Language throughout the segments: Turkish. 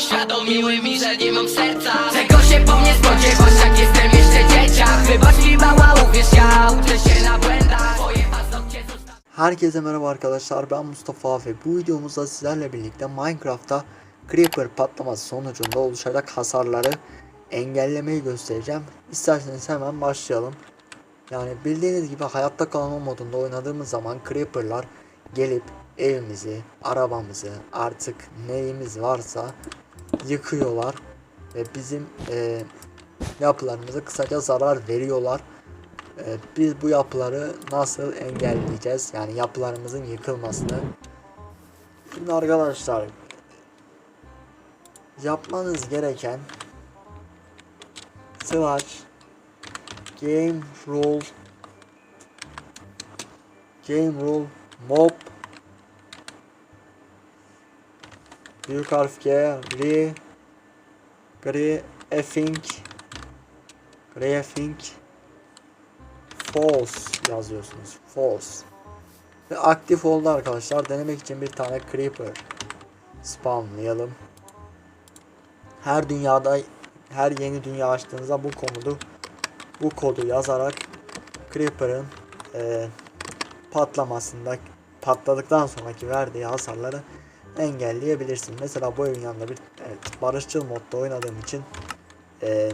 uświadomiły mi, że nie mam serca Czego się po mnie spodziewasz, jak jestem jeszcze dzieciak Wybacz mi mała, uwierz, ja uczę się na błędach Herkese merhaba arkadaşlar ben Mustafa ve bu videomuzda sizlerle birlikte Minecraft'ta Creeper patlaması sonucunda oluşacak hasarları engellemeyi göstereceğim. İsterseniz hemen başlayalım. Yani bildiğiniz gibi hayatta kalma modunda oynadığımız zaman Creeper'lar gelip evimizi, arabamızı, artık neyimiz varsa yıkıyorlar ve bizim eee yapılarımıza kısaca zarar veriyorlar. Ee, biz bu yapıları nasıl engelleyeceğiz? Yani yapılarımızın yıkılmasını. Şimdi arkadaşlar yapmanız gereken slash game rule game rule mob büyük harf G re griefing griefing false yazıyorsunuz. False. Ve aktif oldu arkadaşlar. Denemek için bir tane creeper spawnlayalım. Her dünyada her yeni dünya açtığınızda bu komodu bu kodu yazarak creeper'ın eee, patlamasında patladıktan sonraki verdiği hasarları engelleyebilirsin. Mesela bu evin yanında bir evet, barışçıl modda oynadığım için eee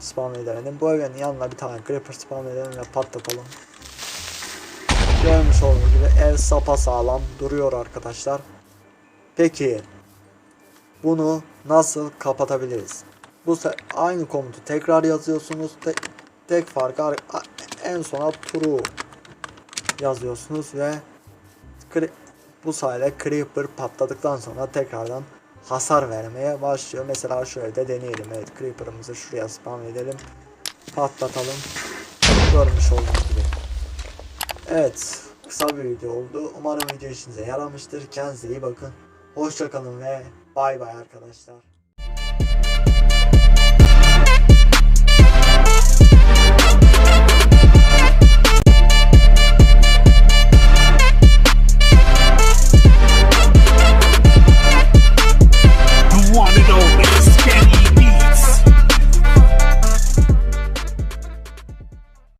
spawn edemedim. Bu evin yanına bir tane creeper spawn edelim ve patlatalım. Görmüş olduğunuz gibi ev sapa sağlam duruyor arkadaşlar. Peki bunu nasıl kapatabiliriz? Bu aynı komutu tekrar yazıyorsunuz. Te- tek farkı en sona true yazıyorsunuz ve cre- bu sayede creeper patladıktan sonra tekrardan hasar vermeye başlıyor. Mesela şöyle de deneyelim. Evet creeper'ımızı şuraya spawn edelim. Patlatalım. Görmüş olduğunuz gibi. Evet kısa bir video oldu. Umarım video işinize yaramıştır. Kendinize iyi bakın. Hoşçakalın ve bay bay arkadaşlar.